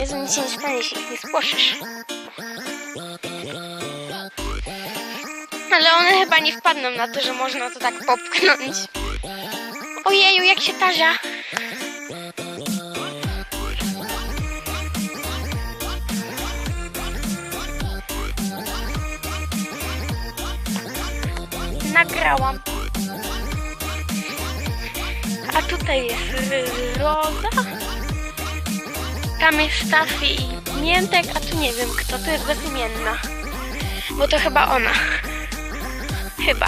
Jezu, nic się nie stanie, ich nie spłoszysz. Ale one chyba nie wpadną na to, że można to tak popchnąć. Ojeju, jak się tarza. Nagrałam. A tutaj jest Roza. Tam jest Stafi i Miętek, a tu nie wiem kto, to jest bezimienna. Bo to chyba ona. Chyba.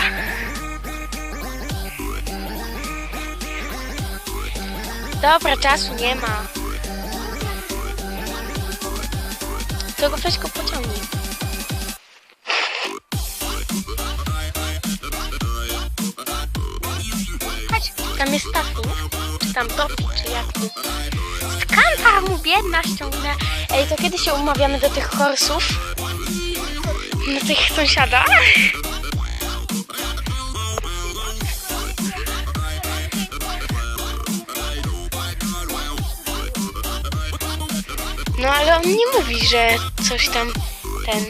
Dobra, czasu nie ma. To go weź go pociągnij. Chodź, tam jest Stafi, nie? Czy tam Topi, czy jak. Mu biedna ściągnę. Ej, to kiedy się umawiamy do tych horsów? Do tych sąsiada? No ale on nie mówi, że coś tam ten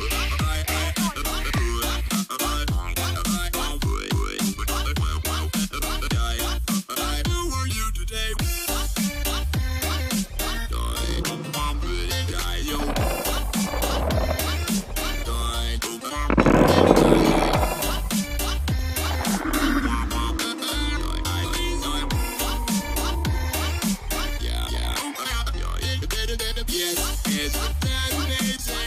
it.